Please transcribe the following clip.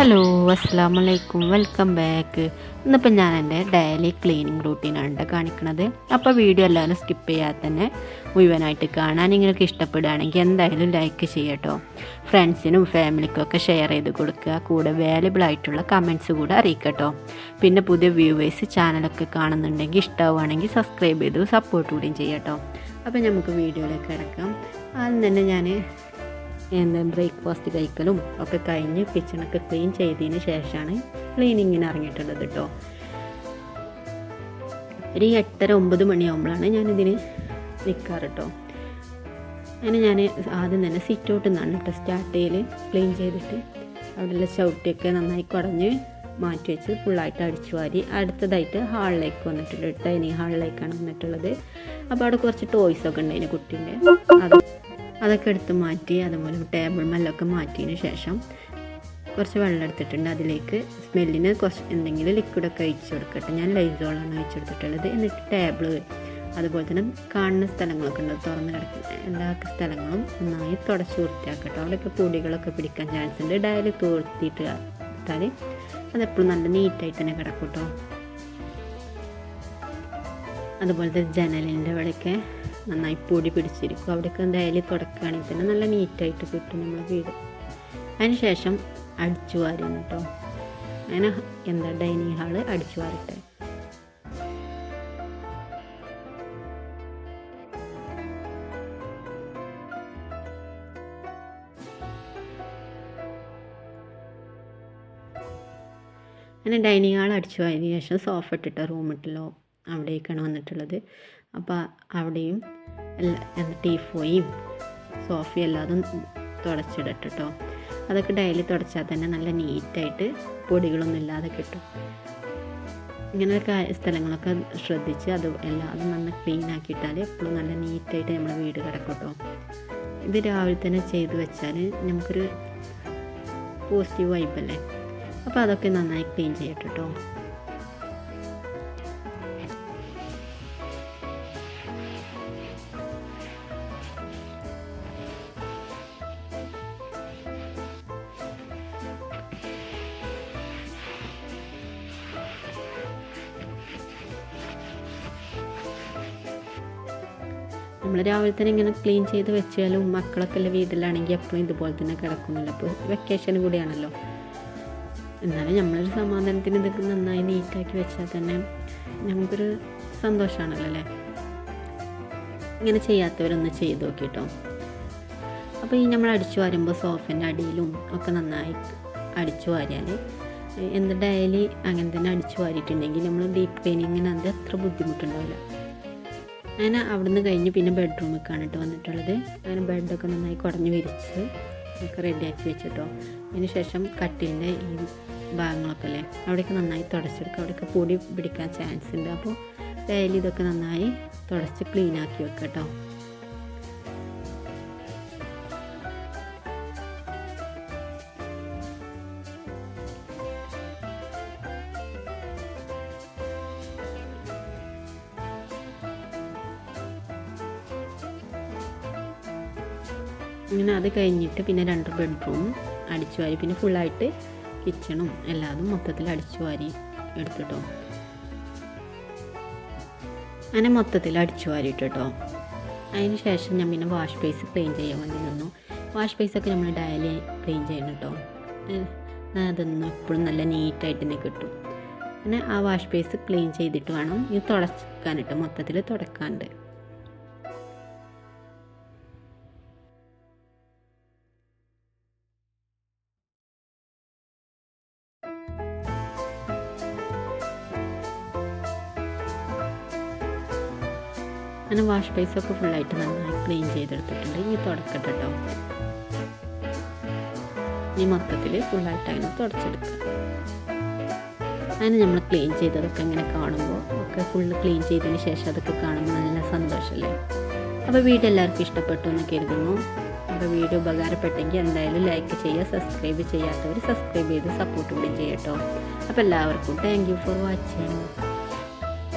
Hello അസ്സാം വലൈക്കും welcome back. ഇന്നിപ്പോൾ ഞാൻ എന്റെ ഡെയിലി ക്ലീനിങ് റൂട്ടീനാണ് കാണിക്കുന്നത് അപ്പോൾ വീഡിയോ എല്ലാവരും സ്കിപ്പ് ചെയ്യാതെ തന്നെ മുഴുവനായിട്ട് കാണാൻ നിങ്ങൾക്ക് ഇഷ്ടപ്പെടുകയാണെങ്കിൽ എന്തായാലും ലൈക്ക് ചെയ്യട്ടോ ഫ്രണ്ട്സിനും ഫാമിലിക്കും ഒക്കെ ഷെയർ ചെയ്ത് കൊടുക്കുക. കൂടെ വാലുബിൾ ആയിട്ടുള്ള കമന്റ്സ് കൂടെ അറിയിക്കട്ടോ പിന്നെ പുതിയ വ്യൂവേഴ്സ് ചാനലൊക്കെ കാണുന്നുണ്ടെങ്കിൽ ഇഷ്ടമാവുകയാണെങ്കിൽ സബ്സ്ക്രൈബ് ചെയ്ത് സപ്പോർട്ട് കൂടിയും ചെയ്യട്ടോ അപ്പോൾ നമുക്ക് വീഡിയോയിലേക്ക് കിടക്കാം. ആദ്യം തന്നെ ഞാൻ എന്താ ബ്രേക്ക്ഫാസ്റ്റ് കഴിക്കലും ഒക്കെ കഴിഞ്ഞ് കിച്ചണൊക്കെ ക്ലീൻ ചെയ്തതിന് ശേഷമാണ് ക്ലീനിങ്ങിന് ഇറങ്ങിയിട്ടുള്ളത് കേട്ടോ ഒരു എട്ടര ഒമ്പത് മണിയാകുമ്പോഴാണ് ഞാനിതിന് നിൽക്കാറ് കേട്ടോ അങ്ങനെ ഞാൻ ആദ്യം തന്നെ സിറ്റ് ഔട്ടിൽ നിന്നാണ് കേട്ടോ സ്റ്റാർട്ട് ചെയ്യൽ ക്ലീൻ ചെയ്തിട്ട് അവിടെയുള്ള ചവിട്ടിയൊക്കെ നന്നായി കുടഞ്ഞ് മാറ്റി വെച്ച് ഫുള്ളായിട്ട് അടിച്ചു വാരി അടുത്തതായിട്ട് ഹാളിലേക്ക് വന്നിട്ടുണ്ട് ഡൈനിങ് ഹാളിലേക്കാണ് വന്നിട്ടുള്ളത്. അപ്പോൾ അവിടെ കുറച്ച് ടോയ്സൊക്കെ ഉണ്ടായിരുന്നു കുട്ടീന്റെ. അത് അതൊക്കെ എടുത്ത് മാറ്റി അതുപോലെ ടേബിൾ മല്ലൊക്കെ മാറ്റിയതിന് ശേഷം കുറച്ച് വെള്ളം എടുത്തിട്ടുണ്ട്. അതിലേക്ക് സ്മെല്ലിന് കുറച്ച് എന്തെങ്കിലും ലിക്വിഡൊക്കെ ഒഴിച്ച് കൊടുക്കട്ടെ. ഞാൻ ലൈസോളാണ് ഒഴിച്ച് കൊടുത്തിട്ടുള്ളത്. എന്നിട്ട് ടേബിൾ അതുപോലെ തന്നെ കാണുന്ന സ്ഥലങ്ങളൊക്കെ ഉണ്ട്. തുറന്ന് കിടക്കുന്ന എല്ലാ സ്ഥലങ്ങളും നന്നായി തുടച്ച് വൃത്തിയാക്കട്ടെ. അവിടെയൊക്കെ പൊടികളൊക്കെ പിടിക്കാൻ ചാൻസ് ഉണ്ട്. ഡയറി തോർത്തിയിട്ട് ഇട്ടാൽ അതെപ്പോഴും നല്ല നീറ്റായിട്ട് തന്നെ കിടക്കും കേട്ടോ അതുപോലെ തന്നെ ജനലിന്റെ അവിടെയൊക്കെ നന്നായി പൊടി പിടിച്ചിരിക്കും. അവിടെയൊക്കെ എന്തായാലും തുടക്കുകയാണെങ്കിൽ തന്നെ നല്ല നീറ്റായിട്ട് കിട്ടും നമ്മളെ വീട്. അതിന് ശേഷം അടിച്ചു വാരുന്നു കേട്ടോ. അങ്ങനെ എന്താ ഡൈനിങ് ഹാൾ അടിച്ചു വാരട്ടെ. അങ്ങനെ ഡൈനിങ് ഹാൾ അടിച്ചു വാരിയതിന് ശേഷം സോഫ ഇട്ടിട്ട റൂം ഇട്ടല്ലോ അവിടേക്കാണ് വന്നിട്ടുള്ളത്. അപ്പോൾ അവിടെയും ടീഫോയും സോഫയും എല്ലാതും തുടച്ചിടട്ട് കേട്ടോ അതൊക്കെ ഡെയിലി തുടച്ചാൽ തന്നെ നല്ല നീറ്റായിട്ട് പൊടികളൊന്നും ഇല്ലാതെ കിട്ടും. ഇങ്ങനെയൊക്കെ സ്ഥലങ്ങളൊക്കെ ശ്രദ്ധിച്ച് അത് എല്ലാതും നന്ന് ക്ലീൻ ആക്കിയിട്ടാൽ എപ്പോഴും നല്ല നീറ്റായിട്ട് നമ്മുടെ വീട് കിടക്കും കേട്ടോ ഇത് രാവിലെ തന്നെ ചെയ്ത് വെച്ചാൽ നമുക്കൊരു പോസിറ്റീവ് വൈബല്ലേ അപ്പോൾ അതൊക്കെ നന്നായി ക്ലീൻ ചെയ്യട്ടെ നമ്മൾ രാവിലെ തന്നെ ഇങ്ങനെ ക്ലീൻ ചെയ്ത് വെച്ചാലും മക്കളൊക്കെ ഉള്ള വീട്ടിലാണെങ്കിൽ എപ്പോഴും ഇതുപോലെ തന്നെ കിടക്കുന്നില്ല. അപ്പോൾ വെക്കേഷൻ കൂടിയാണല്ലോ. എന്നാലും നമ്മളൊരു സമാധാനത്തിന് ഇതൊക്കെ നന്നായി നീറ്റാക്കി വെച്ചാൽ തന്നെ നമുക്കൊരു സന്തോഷമാണല്ലോ അല്ലേ? ഇങ്ങനെ ചെയ്യാത്തവരൊന്ന് ചെയ്ത് നോക്കിട്ടോ. അപ്പോൾ ഈ നമ്മൾ അടിച്ചു വാരുമ്പോൾ സോഫന്റെ അടിയിലും ഒക്കെ നന്നായി അടിച്ചു വാരിയാൽ എന്ത് ഡയലി അങ്ങനെ തന്നെ അടിച്ചു വാരിയിട്ടുണ്ടെങ്കിൽ നമ്മൾ ഡീപ്പ് ക്ലീനിങ്ങിന് അത് അത്ര ബുദ്ധിമുട്ടുണ്ടാവില്ല. അങ്ങനെ അവിടുന്ന് കഴിഞ്ഞ് പിന്നെ ബെഡ്റൂമൊക്കെയാണ് കേട്ടോ വന്നിട്ടുള്ളത്. അങ്ങനെ ബെഡൊക്കെ നന്നായി കുടഞ്ഞ് വിരിച്ച് ഒക്കെ റെഡിയാക്കി വെച്ചിട്ടോ. അതിന് ശേഷം കട്ടിലിന്റെ ഈ ഭാഗങ്ങളൊക്കെ അല്ലേ? അവിടെയൊക്കെ നന്നായി തുടച്ചെടുക്കുക അവിടെയൊക്കെ പൊടി പിടിക്കാൻ ചാൻസ് ഉണ്ട്. അപ്പോൾ ഡെയിലി ഇതൊക്കെ നന്നായി തുടച്ച് ക്ലീനാക്കി വെക്കാം കേട്ടോ അങ്ങനെ അത് കഴിഞ്ഞിട്ട് പിന്നെ രണ്ട് ബെഡ്റൂം അടിച്ചു വാരി. പിന്നെ ഫുള്ളായിട്ട് കിച്ചണും എല്ലാതും മൊത്തത്തിൽ അടിച്ചു വാരി എടുത്തിട്ടോ. അങ്ങനെ മൊത്തത്തിൽ അടിച്ചു വാരിയിട്ട് അതിന് ശേഷം ഞാൻ പിന്നെ വാഷ് ബേസ് ക്ലീൻ ചെയ്യാൻ വേണ്ടി നിന്നു. വാഷ് ബേസൊക്കെ നമ്മൾ ഡയലി ക്ലീൻ ചെയ്യണം കേട്ടോ അതൊന്നും എപ്പോഴും നല്ല നീറ്റായിട്ട് തന്നെ കിട്ടും. പിന്നെ ആ വാഷ് ബേസ് ക്ലീൻ ചെയ്തിട്ട് വേണം ഇത് തുടക്കാനിട്ട് മൊത്തത്തിൽ തുടക്കാണ്ട്. അങ്ങനെ വാഷ് ബേസൊക്കെ ഫുള്ളായിട്ട് നന്നായി ക്ലീൻ ചെയ്തെടുത്തിട്ടുണ്ട്. ഇനി തുടക്കട്ടെ കേട്ടോ ഇനി മൊത്തത്തിൽ ഫുള്ളായിട്ട് അങ്ങനെ തുടച്ചെടുക്കുക അങ്ങനെ നമ്മൾ ക്ലീൻ ചെയ്തതൊക്കെ ഇങ്ങനെ കാണുമ്പോൾ ഒക്കെ ഫുള്ള് ക്ലീൻ ചെയ്തതിന് ശേഷം അതൊക്കെ കാണുമ്പോൾ നല്ല സന്തോഷമല്ലേ അപ്പോൾ വീഡിയോ എല്ലാവർക്കും ഇഷ്ടപ്പെട്ടു എന്ന് കരുതുന്നു. അപ്പോൾ വീഡിയോ ഉപകാരപ്പെട്ടെങ്കിൽ എന്തായാലും ലൈക്ക് ചെയ്യുക സബ്സ്ക്രൈബ് ചെയ്യാത്തവർ സബ്സ്ക്രൈബ് ചെയ്ത് സപ്പോർട്ട് കൂടി ചെയ്യട്ടോ. അപ്പോൾ എല്ലാവർക്കും താങ്ക് യു ഫോർ വാച്ചിങ്